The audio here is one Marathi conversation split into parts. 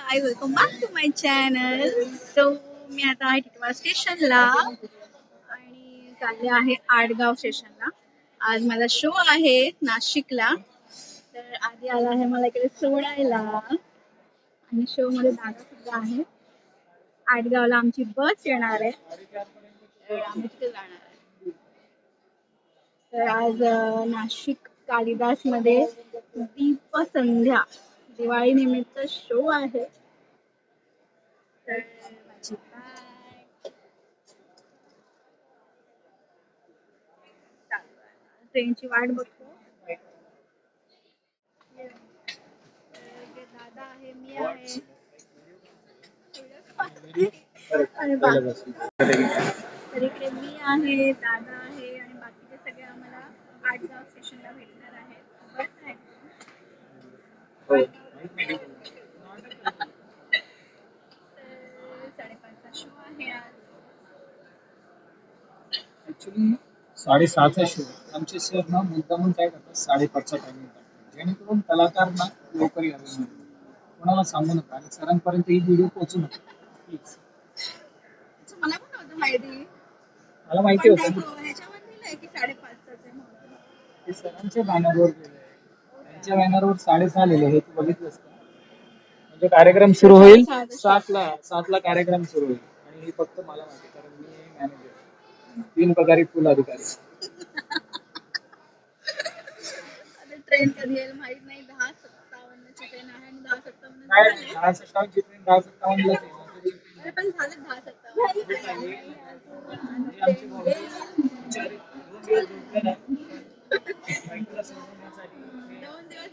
Hi welcome back to my channel so मी आता आहे टिटवा स्टेशनला आणि चालले आहे आडगाव स्टेशनला. आज माझा शो आहे नाशिकला. तर आधी आला आहे मला इकडे सोडायला. आणि शो मध्ये जागा सुद्धा आहे. आडगावला आमची बस येणार आहे. तर आम्ही तिथे जाणार आहे. तर आज नाशिक कालिदासमध्ये दीप संध्या दिवाळी निमित्त शो आहे. तर माझी ट्रेनची वाट बघतो. दादा आहे मी आहे तरीके तर इकडे मी आहे दादा आहे आणि बाकीचे सगळे आम्हाला आडगाव स्टेशनला भेटणार आहेत. बस आहे. हो. ऍक्च्युली साडेसहाचा शो आमचे सर ना मुद्दामून काय करतात? साडेपाचचा टायमिंग करतात जेणेकरून कलाकार ना लवकर म्हणून. कोणाला सांगू नका आणि सरांपर्यंत ही व्हिडिओ पोहोचू नका. प्लीज मला पण नव्हतं माहिती मला माहिती पण त्या होतं pro- ह्याच्यावर लिहिलंय की साडेपाचचाच आहे म्हणून. ते सरांच्या बॅनरवर गेले त्यांच्या बॅनरवर साडेसहा लिहिले हे तू बघितलंस का? म्हणजे कार्यक्रम सुरू होईल. सातला सातला कार्यक्रम सुरू होईल. आणि हे फक्त मला माहिती कारण मी मॅनेजर तीन पगारी फुल अधिकारी ट्रेन कधी येईल माहित नाही. दहा सत्तावन्नची ट्रेन आहे आणि दहा सत्तावन्न दहा सत्तावन्नची ट्रेन दहा सत्तावन्नलाच पण झालं दहा सत्तावन्न. आमची मुंबई बिचारी दोन दिवस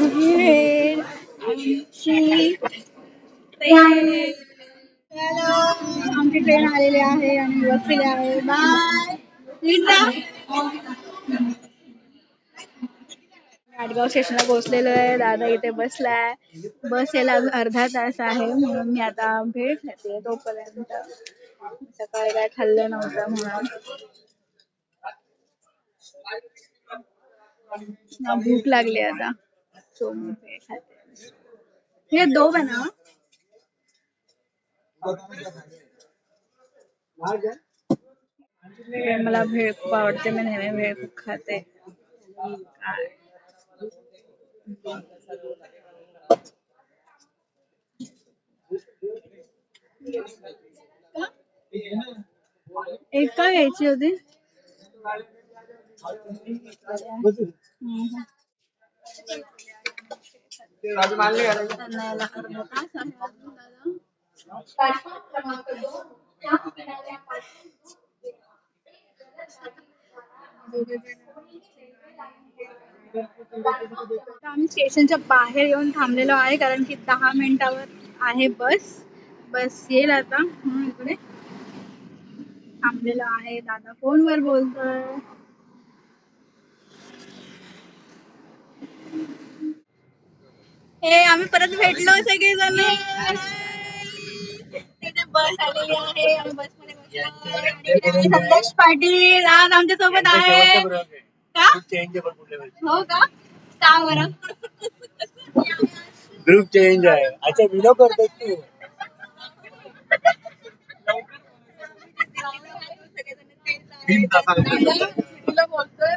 आलेली आहे आमची ट्रेन हॅलो आमची ट्रेन आलेली आहे आणि बसलेली आहे बाय आडगाव स्टेशनला पोहोचलेलो आहे. दादा इथे बसलाय. बस यायला अर्धा तास आहे. म्हणून मी आता भेट घेते तोपर्यंत. सकाळी काय खाल्लं नव्हतं म्हणून. भूक लागली आता. सो मी भेळ खाते ये दो बना मला भेळ खूप आवडते मी नेहमी भेळ खूप खाते? एक का घ्यायची होती हम्म. त्यांना यायला अर्धा तास आहे अजून दादा. आता आम्ही स्टेशनच्या बाहेर येऊन थांबलेलो आहे कारण की दहा मिनिटावर आहे बस. बस येईल आता. म्हणून इकडे थांबलेलो आहे. दादा फोनवर बोलतोय. हे आम्ही परत भेटलो सगळेजण. तिथे बस आलेली आहे. आम्ही बसमध्ये संदेश पाटील आज आमच्यासोबत आहे. का? हो का? सांग बरं? ग्रुप चेंज आहे. अच्छा विलो करतो तू तीन. तुला बोलतोय?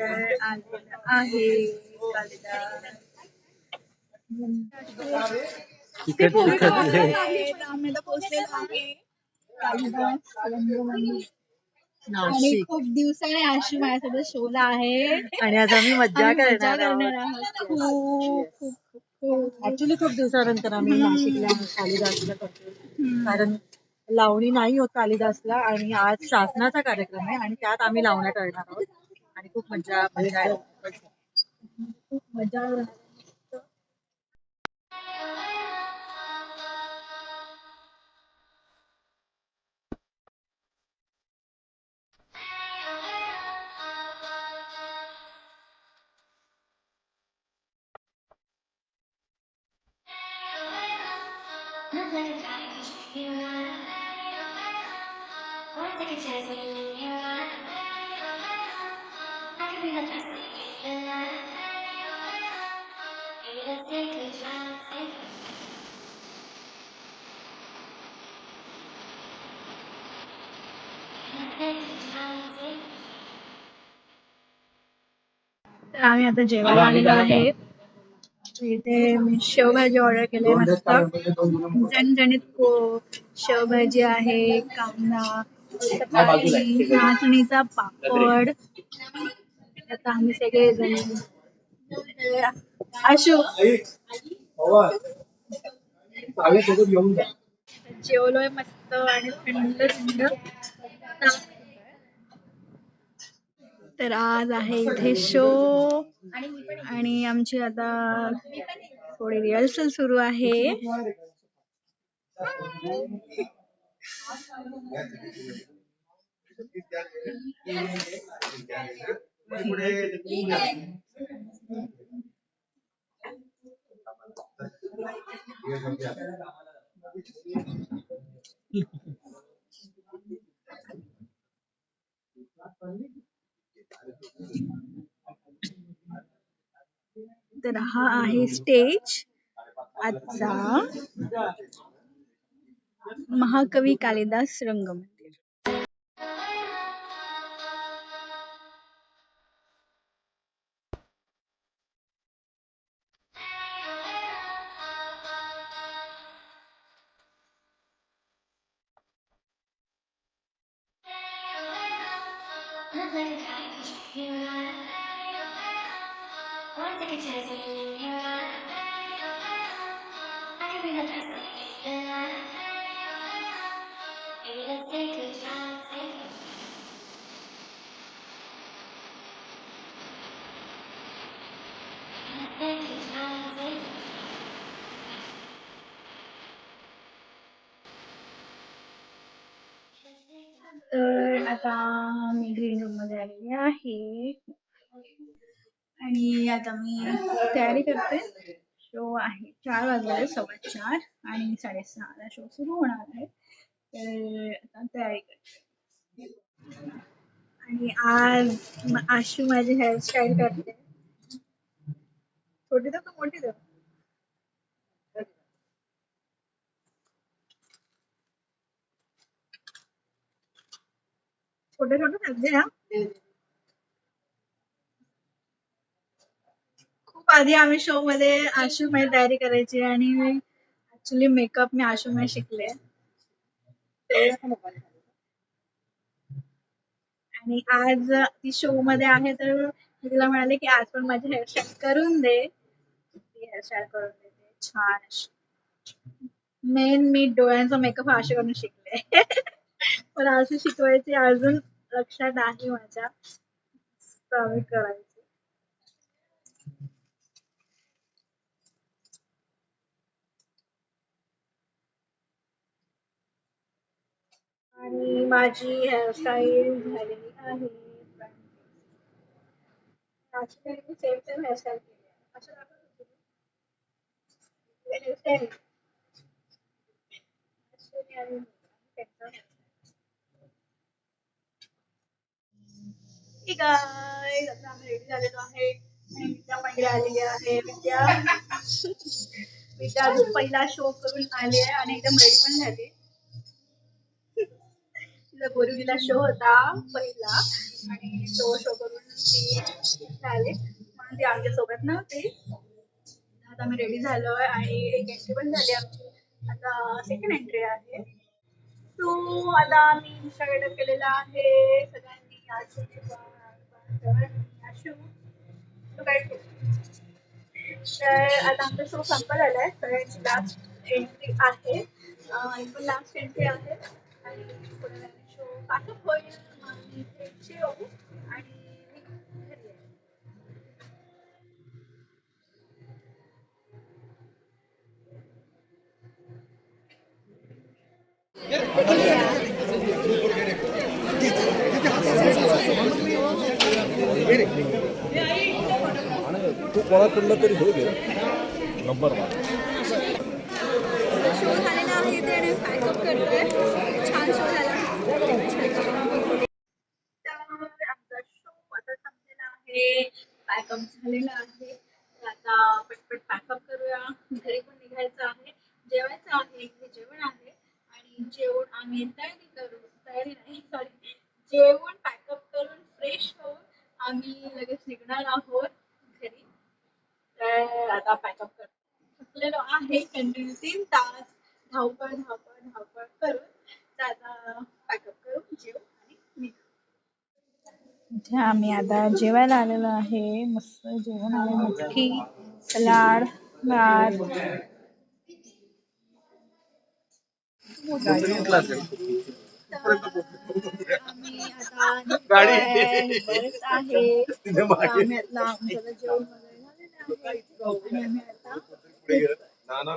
आहे आलेलं आहे पोहोचलेलो कालिदास रंगमंदिर आणि नाशिक. खूप दिवसाने आशू माझ्यासोबत शोला आहे. आणि आज आम्ही मज्जा आम्ही मजा करणार करणार आहोत. आहोत खूप खूप खूप. खूप ऍक्च्युली खूप दिवसानंतर आम्ही नाशिकला कालिदासला करतो कारण लावणी नाही होत कालिदासला आणि आज शासनाचा कार्यक्रम आहे आणि त्यात आम्ही लावण्या करणार आहोत. आणि खूप मजा मजा आहे खूप मजा करणार तर आम्ही आता जेवायला आलेलो आहे. इथे मी शेवभाजी ऑर्डर केली मस्त. झणझणीत को शेवभाजी आहे कांदा नाचणीचा पापड. आता आम्ही सगळे जण आशू जा जेवलोय मस्त आणि थंड थंड. तर आज आहे इथे शो आणि आमची आता थोडी रिहर्सल सुरू आहे. तर हा आहे स्टेज. आजचा महाकवी कालिदास रंगमंदिर. तर आता मी ग्रीन रूममध्ये आलेली आहे आणि आता मी तयारी करते. शो आहे. चार वाजले सव्वा चार आणि साडेसहाला शो सुरू होणार आहे. तर आता तयारी करते. आणि आज आशू माझी हेअरस्टाईल करते. छोटी तर मोठी तर? छोटे छोटे सब्जी ना? आधी आम्ही शो मध्ये आशुमय तयारी करायची आणि ऍक्च्युली मेकअप मी आशुमय शिकले. आणि आज ती शो मध्ये आहे तर मी तिला म्हणाले की आज पण माझी हेअरस्टाईल करून दे. हेअरस्टाईल करून देते. छान. मेन मी डोळ्यांचा मेकअप आशू करून शिकले. पण असं शिकवायची अजून लक्षात आहे माझ्या. करायचं. आणि माझी हेअरस्टाईल झालेली आहे सेम सेम हेअरस्टाईल केली आहे असं? हेअरस्टाईल. ठीक आहे आता आम्ही रेडी झालेलो आहे विद्या पण आलेली आहे विद्या विद्या अजून पहिला शो करून आली आहे आणि एकदम रेडी पण झाली बोरिवलीला शो होता पहिला. आणि तो शो करून ती आले म्हणून ती आमच्यासोबत नव्हती. आता आम्ही रेडी झालोय आणि एक एंट्री पण झाली आमची. आता सेकंड एंट्री आहे. तो आता मी इंस्टाग्राम केलेला आहे. सगळ्यांनी आज काय तर आता आमचा शो संपत आलाय. सगळ्यांची लास्ट एंट्री आहे. अं, एकूण लास्ट एंट्री आहे. आणि तू कोणाकडलं तरी हो घे नंबर वन शो झालेला आहे ते आणि पॅकअप करतोय. छान शो झाला. तर आमचा शो आता संपलेला आहे. पॅकअप झालेला आहे. आता पटपट पॅकअप करूया. घरी पण निघायचं आहे. जेवायचं आहे इथे जेवण आहे. आणि जेवण आम्ही तयारी करू तयारी नाही सॉरी जेवण पॅकअप करून फ्रेश होऊन आम्ही लगेच निघणार आहोत घरी. तर आता पॅकअप थकलेलो आहे कंटिन्यू तीन तास धावपळ धावपळ धावपळ करून आता पॅकअप करून जेवू आणि निघू. इथे आम्ही आता जेवायला आलेलो आहे. मस्त जेवण आहे मटकी सलाड भात. तर आम्ही आता